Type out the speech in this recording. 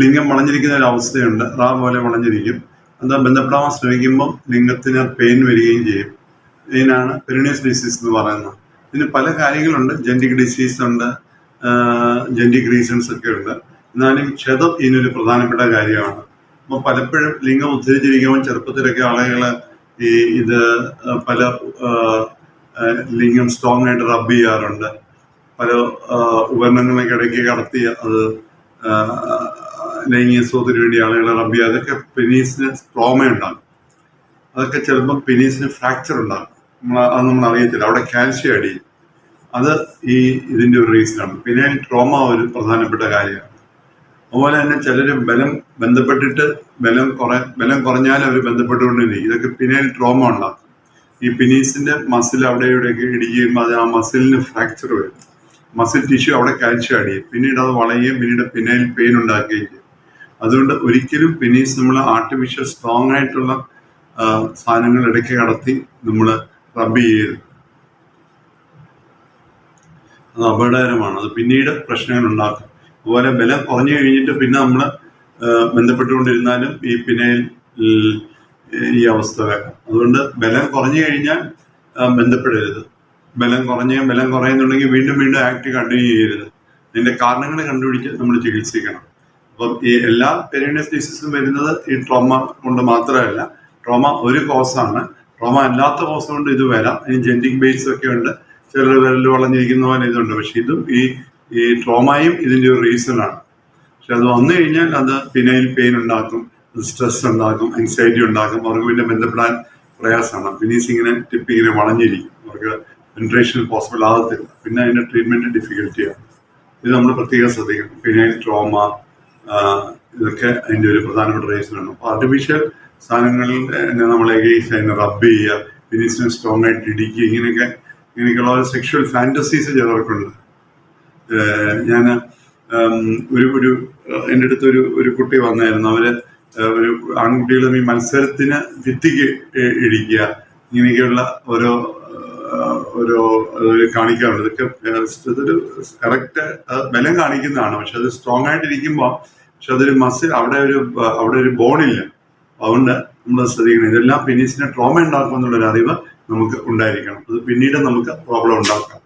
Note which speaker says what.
Speaker 1: ലിംഗം വളഞ്ഞിരിക്കുന്ന ഒരു അവസ്ഥയുണ്ട്. റാ പോലെ വളഞ്ഞിരിക്കും. അത് ബന്ധപ്പെടാൻ ശ്രമിക്കുമ്പോൾ ലിംഗത്തിന് പെയിൻ വരികയും ചെയ്യും. ഇതിനാണ് പെരിണിയസ് ഡിസീസ് എന്ന് പറയുന്നത് ഇതിന് പല കാര്യങ്ങളുണ്ട്. ജെന്റിക് ഡിസീസ് ഉണ്ട്. ജെന്റിക് റീസൺസ് ഒക്കെ ഉണ്ട്. എന്നാലും ക്ഷതം ഇതിനൊരു പ്രധാനപ്പെട്ട കാര്യമാണ്. അപ്പോൾ പലപ്പോഴും ലിംഗം ഉദ്ധരിച്ചിരിക്കുമ്പോൾ ചെറുപ്പത്തിലൊക്കെ ആളുകൾ ഈ ഇത് പല ലിംഗം സ്ട്രോങ് ആയിട്ട് റബ്ബ് ചെയ്യാറുണ്ട്. പല ഉപകരണങ്ങളൊക്കെ ഇടയ്ക്ക് കടത്തി അത് ലൈംഗിക സുഖത്തിന് വേണ്ടി ആളുകളെ റബ്ബ് അതൊക്കെ പെനീസിന് ട്രോമ ഉണ്ടാകും അതൊക്കെ ചിലപ്പോൾ പെനീസിന് ഫ്രാക്ചർ ഉണ്ടാകും നമ്മൾ അത് നമ്മൾ അറിയത്തില്ല. അവിടെ കാൽഷ്യം അടി അത് ഈ ഇതിന്റെ ഒരു റീസണാണ് പിന്നെ ട്രോമ ഒരു പ്രധാനപ്പെട്ട കാര്യമാണ്. അതുപോലെ തന്നെ ചിലർ ബലം ബന്ധപ്പെട്ടിട്ട് ബലം കുറ ബലം കുറഞ്ഞാൽ അവർ ബന്ധപ്പെട്ടുകൊണ്ടിരിക്കും. ഇതൊക്കെ പിന്നെ ട്രോമ ഉണ്ടാക്കും. ഈ പിനീസിന്റെ മസിൽ അവിടെ ഇവിടെയൊക്കെ ഇടിക്കുകയും അത് ആ മസിലിന് ഫ്രാക്ചർ വരും. മസിൽ ടിഷ്യൂ അവിടെ കാൽഷ്യം അടിയും പിന്നീട് അത് വളയുകയും പിന്നീട് പിന്നെ പെയിൻ ഉണ്ടാക്കുകയും ചെയ്യും. അതുകൊണ്ട് ഒരിക്കലും പിനീസ് നമ്മൾ ആർട്ടിഫിഷ്യൽ സ്ട്രോങ് ആയിട്ടുള്ള സാധനങ്ങൾ ഇടയ്ക്ക് കടത്തി നമ്മൾ റബ്ബ് ചെയ്യരുത്. അത് അപകടകരമാണ്. അത് പിന്നീട് പ്രശ്നങ്ങൾ ഉണ്ടാക്കും. അതുപോലെ വില കുറഞ്ഞു കഴിഞ്ഞിട്ട് പിന്നെ നമ്മൾ ബന്ധപ്പെട്ടുകൊണ്ടിരുന്നാലും ഈ പിന്നയിൽ ഈ അവസ്ഥ വേണം അതുകൊണ്ട് ബലം കുറഞ്ഞു കഴിഞ്ഞാൽ ബന്ധപ്പെടരുത്. ബലം കുറഞ്ഞ ബലം കുറയുന്നുണ്ടെങ്കിൽ വീണ്ടും വീണ്ടും ആക്ട് കണ്ടിന്യൂ ചെയ്യരുത്. അതിന്റെ കാരണങ്ങൾ കണ്ടുപിടിച്ച് നമ്മൾ ചികിത്സിക്കണം. അപ്പം ഈ എല്ലാ പെരീനസ് ഡിസീസും വരുന്നത് ഈ ട്രോമ കൊണ്ട് മാത്രമല്ല. ട്രോമ ഒരു കോസാണ് ട്രോമ അല്ലാത്ത കോസ് കൊണ്ട് ഇത് വരാം. ഇനി ജെന്റിക് ബേസ് ഒക്കെ ഉണ്ട്. ചിലർ വിരൽ വളഞ്ഞിരിക്കുന്ന പോലെ ഇതുണ്ട്. പക്ഷെ ഇതും ഈ ഈ ട്രോമയും ഇതിന്റെ ഒരു റീസണാണ് പക്ഷെ അത് വന്നു കഴിഞ്ഞാൽ അത് പിന്നയിൽ പെയിൻ ഉണ്ടാക്കും. സ്ട്രെസ് ഉണ്ടാക്കും. എൻസൈറ്റി ഉണ്ടാക്കും. അവർക്ക് പിന്നെ ബന്ധപ്പെടാൻ പ്രയാസമാണ്. പിന്നീസ് ഇങ്ങനെ ടിപ്പ് ഇങ്ങനെ വളഞ്ഞിരിക്കും. അവർക്ക് പെൻട്രേഷൻ പോസിബിൾ ആകത്തില്ല. പിന്നെ അതിന്റെ ട്രീറ്റ്മെന്റ് ഡിഫിക്കൽറ്റിയാണ് ഇത് നമ്മൾ പ്രത്യേകം ശ്രദ്ധിക്കണം. പിന്നെ ട്രോമ ഇതൊക്കെ അതിന്റെ ഒരു പ്രധാനപ്പെട്ട റീസണാണ് അപ്പോൾ ആർട്ടിഫിഷ്യൽ സാധനങ്ങളിൽ നമ്മൾ എഗെയിൻസ്റ്റ് അതിനെ റബ്ബ് ചെയ്യുക ഫിനീസിനെ സ്ട്രോങ് ആയിട്ട് ഇടിക്കുക ഇങ്ങനെയൊക്കെ ഇങ്ങനെയൊക്കെയുള്ള ഒരു സെക്ഷുവൽ ഫാന്റസീസ് ചിലർക്കുണ്ട്. ഞാൻ ഒരു ഒരു എന്റെ അടുത്ത് ഒരു ഒരു കുട്ടി വന്നായിരുന്നു. ഏഹ് ഒരു ആൺകുട്ടികളും ഈ മത്സരത്തിന് ഭിത്തിക്ക് ഇടിക്കുക ഇങ്ങനെയൊക്കെയുള്ള ഓരോ ഏഹ് കാണിക്കാറുണ്ട്. ഇതൊക്കെ ഇതൊരു കറക്റ്റ് ബലം കാണിക്കുന്നതാണ്. പക്ഷെ അത് സ്ട്രോങ് ആയിട്ടിരിക്കുമ്പോൾ പക്ഷെ അതൊരു മസിൽ അവിടെ ഒരു അവിടെ ഒരു ബോണില്ല അതുകൊണ്ട് നമ്മൾ ശ്രദ്ധിക്കണം. ഇതെല്ലാം പിന്നീസിനെ ട്രോമ ഉണ്ടാക്കും എന്നുള്ളൊരു അറിവ് നമുക്ക് ഉണ്ടായിരിക്കണം. അത് പിന്നീട് നമുക്ക് പ്രോബ്ലം ഉണ്ടാക്കാം.